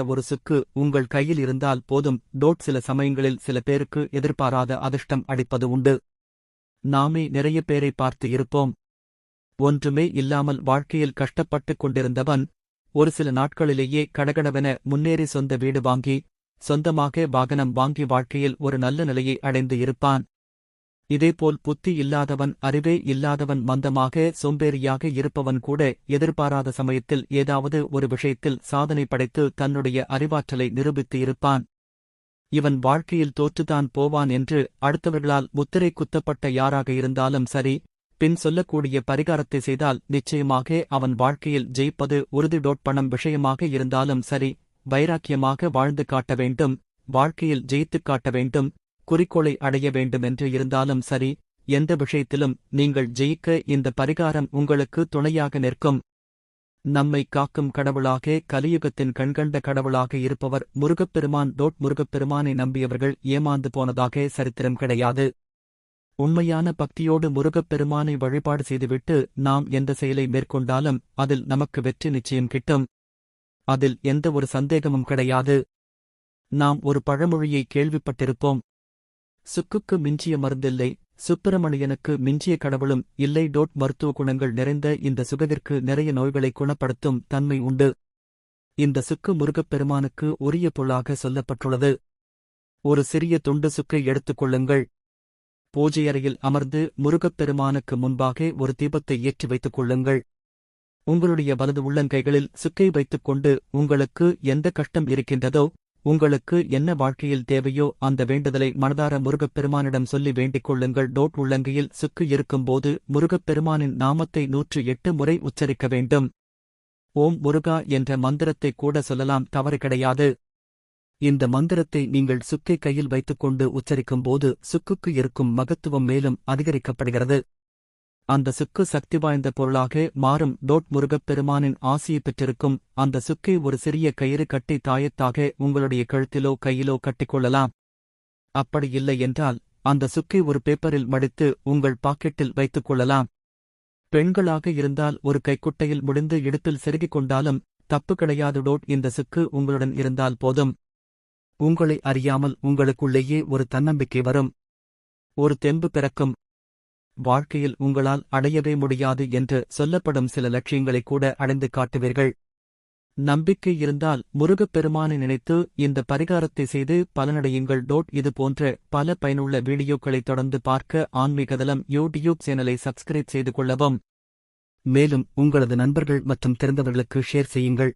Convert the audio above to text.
ஒரு சுக்கு உங்கள் கையில் இருந்தால் போதும். டோட் சில சமயங்களில் சில பேருக்கு எதிர்பாராத அதிர்ஷ்டம் அடிப்பது உண்டு. நாமே நிறைய பேரை பார்த்து இருப்போம். ஒன்றுமே இல்லாமல் வாழ்க்கையில் கஷ்டப்பட்டுக் கொண்டிருந்தவன் ஒரு சில நாட்களிலேயே கடகடவென முன்னேறி சொந்த வீடு வாங்கி சொந்தமாக வாகனம் வாங்கி வாழ்க்கையில் ஒரு நல்ல நிலையை அடைந்து இருப்பான். இதேபோல் புத்தி இல்லாதவன் அறிவே இல்லாதவன் மந்தமாக சோம்பேறியாக இருப்பவன் கூட எதிர்பாராத சமயத்தில் ஏதாவது ஒரு விஷயத்தில் சாதனை படைத்து தன்னுடைய அறிவாற்றலை நிரூபித்து இருப்பான். இவன் வாழ்க்கையில் தோற்றுதான் போவான் என்று அடுத்தவர்களால் முத்திரை குத்தப்பட்ட யாராக இருந்தாலும் சரி பின் சொல்லக்கூடிய பரிகாரத்தை செய்தால் நிச்சயமாக அவன் வாழ்க்கையில் ஜெயிப்பது உறுதி டோட்பணம் விஷயமாக இருந்தாலும் சரி வைராக்கியமாக வாழ்ந்து காட்ட வேண்டும் வாழ்க்கையில் ஜெயித்துக் காட்ட வேண்டும் குறிக்கோளை அடைய வேண்டும் என்று இருந்தாலும் சரி எந்த விஷயத்திலும் நீங்கள் ஜெயிக்க இந்த பரிகாரம் உங்களுக்கு துணையாக நிற்கும். நம்மை காக்கும் கடவுளாக கலியுகத்தின் கண்கண்ட கடவுளாக இருப்பவர் முருகப்பெருமான். டோட் முருகப்பெருமானை நம்பியவர்கள் ஏமாந்து போனதாக சரித்திரம் கிடையாது. உண்மையான பக்தியோடு முருகப்பெருமானை வழிபாடு செய்துவிட்டு நாம் எந்த செயலை மேற்கொண்டாலும் அதில் நமக்கு வெற்றி நிச்சயம் கிட்டும். அதில் எந்த ஒரு சந்தேகமும் கிடையாது. நாம் ஒரு பழமொழியை கேள்விப்பட்டிருப்போம். சுக்குக்கு மிஞ்சிய மருந்தில்லை சுப்பிரமணியனுக்கு மிஞ்சிய கடவுளும் இல்லை. டோட் மருத்துவ குணங்கள் நிறைந்த இந்த சுகதிற்கு நிறைய நோய்களை குணப்படுத்தும் தன்மை உண்டு. இந்த சுக்கு முருகப்பெருமானுக்கு உரிய பொருளாக சொல்லப்பட்டுள்ளது. ஒரு சிறிய துண்டு சுக்கை எடுத்துக் கொள்ளுங்கள். பூஜையறையில் அமர்ந்து முருகப்பெருமானுக்கு முன்பாக ஒரு தீபத்தை ஏற்றி வைத்துக் கொள்ளுங்கள். உங்களுடைய வலது உள்ளங்கைகளில் சுக்கை வைத்துக் கொண்டு உங்களுக்கு எந்த கஷ்டம் இருக்கின்றதோ உங்களுக்கு என்ன வாழ்க்கையில் தேவையோ அந்த வேண்டுதலை மனதார முருகப்பெருமானிடம் சொல்லி வேண்டிக் கொள்ளுங்கள். டோட் உள்ளங்கையில் சுக்கு இருக்கும்போது முருகப்பெருமானின் நாமத்தை நூற்று எட்டு முறை உச்சரிக்க வேண்டும். ஓம் முருகா என்ற மந்திரத்தை கூட சொல்லலாம் தவறு கிடையாது. இந்த மந்திரத்தை நீங்கள் சுக்கை கையில் வைத்துக்கொண்டு உச்சரிக்கும்போது சுக்குக்கு இருக்கும் மகத்துவம் மேலும் அதிகரிக்கப்படுகிறது. அந்த சுக்கு சக்தி வாய்ந்த பொருளாக மாறும். டோட் முருகப் பெருமானின் ஆசியை பெற்றிருக்கும் அந்த சுக்கை ஒரு சிறிய கயிறு கட்டி தாயத்தாக உங்களுடைய கழுத்திலோ கையிலோ கட்டிக்கொள்ளலாம். அப்படி இல்லை என்றால் அந்த சுக்கை ஒரு பேப்பரில் மடித்து உங்கள் பாக்கெட்டில் வைத்துக் கொள்ளலாம். பெண்களாக இருந்தால் ஒரு கைக்குட்டையில் முடிந்து இடுப்பில் செருகிக் கொண்டாலும் தப்பு கிடையாது. டோட் இந்த சுக்கு உங்களுடன் இருந்தால் போதும். உங்களை அறியாமல் உங்களுக்குள்ளேயே ஒரு தன்னம்பிக்கை வரும். ஒரு தெம்பு பிறக்கும். வாழ்க்கையில் உங்களால் அடையவே முடியாது என்று சொல்லப்படும் சில லட்சியங்களை கூட அடைந்து காட்டுவீர்கள். நம்பிக்கை இருந்தால் முருகப்பெருமானை நினைத்து இந்த பரிகாரத்தை செய்து பலனடையுங்கள். டோட் இது போன்ற பல பயனுள்ள வீடியோக்களை தொடர்ந்து பார்க்க ஆன்மீகதளம் யூடியூப் சேனலை சப்ஸ்கிரைப் செய்து கொள்ளவும். மேலும் உங்களது நண்பர்கள் மற்றும் தெரிந்தவர்களுக்கு ஷேர் செய்யுங்கள்.